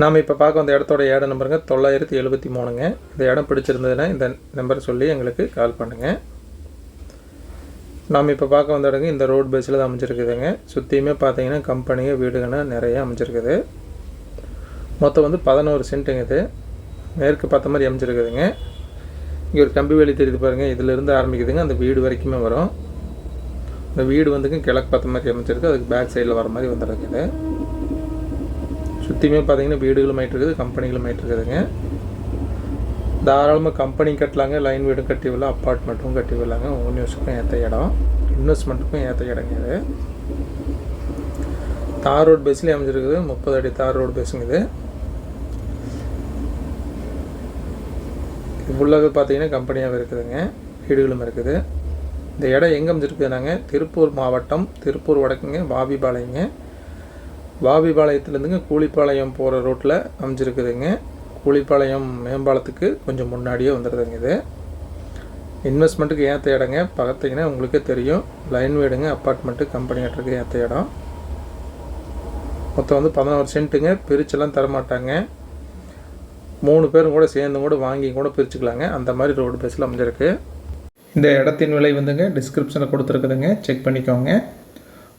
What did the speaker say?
நாம் இப்போ பார்க்க வந்த இடத்தோட ஏட நம்பருங்க. தொள்ளாயிரத்தி எழுபத்தி மூணுங்க. இந்த இடம் பிடிச்சிருந்ததுன்னா இந்த நம்பர் சொல்லி எங்களுக்கு கால் பண்ணுங்கள் நாம் இப்போ பார்க்க வந்த இடங்க இந்த ரோட் பேஸில் தான் அமைஞ்சிருக்குதுங்க. சுற்றியுமே பார்த்தீங்கன்னா கம்பெனிங்க வீடுகள்னா நிறைய அமைஞ்சிருக்குது. மொத்தம் வந்து பதினோரு சென்ட்டுங்க இது. மேற்கு பார்த்த மாதிரி அமைஞ்சிருக்குதுங்க. இங்கே ஒரு கம்பி வேலி தெரியுது பாருங்கள் இதிலிருந்து ஆரம்பிக்குதுங்க. அந்த வீடு வரைக்குமே வரும். இந்த வீடு வந்துங்க கிழக்கு பார்த்த மாதிரி அமைஞ்சிருக்கு. அதுக்கு பேக் சைடில் வர மாதிரி வந்துருக்குது. சுற்றியுமே பார்த்தீங்கன்னா வீடுகளும் ஆயிட்டு இருக்குது கம்பெனிகளும் ஆயிட்டு இருக்குதுங்க தாராளமாக கம்பெனி கட்டலாங்க லைன் வீடும் கட்டி விடலாம் அப்பார்ட்மெண்ட்டும் கட்டி விடலாங்க. ஓன் யூஸுக்கும் ஏற்ற இடம். இன்வெஸ்ட்மெண்ட்டுக்கும் ஏற்ற இடங்க இது. தார் ரோடு பேஸ்லேயே அமைஞ்சிருக்குது முப்பது அடி தார் ரோடு பேஸுங்க இது. இது பார்த்தீங்கன்னா கம்பெனியாகவே இருக்குதுங்க வீடுகளும் இருக்குது. இந்த இடம் எங்கே அமைஞ்சிருக்குதுனாங்க திருப்பூர் மாவட்டம் திருப்பூர் வடக்குங்க வாபிபாளையங்க வாவிபாளையத்துலேருந்துங்க கூலிப்பாளையம் போகிற ரோட்டில் அமைஞ்சிருக்குதுங்க. கூலிப்பாளையம் மேம்பாலத்துக்கு கொஞ்சம் முன்னாடியே வந்துடுதுங்க இது. இன்வெஸ்ட்மெண்ட்டுக்கு ஏற்ற இடங்க பார்த்தீங்கன்னா உங்களுக்கே தெரியும். லைன் வீடுங்க அப்பார்ட்மெண்ட்டு கம்பெனி கட்டுறதுக்கு ஏற்ற இடம். மொத்தம் வந்து பதினோரு சென்ட்டுங்க. பிரிச்செல்லாம் தரமாட்டாங்க. மூணு பேரும் கூட சேர்ந்து கூட வாங்கி கூட பிரிச்சுக்கலாங்க. அந்த மாதிரி ரோடு பேஸில் அமைஞ்சிருக்கு. இந்த இடத்தின் விலை வந்துங்க டிஸ்கிரிப்ஷனில் கொடுத்துருக்குதுங்க. செக் பண்ணிக்கோங்க.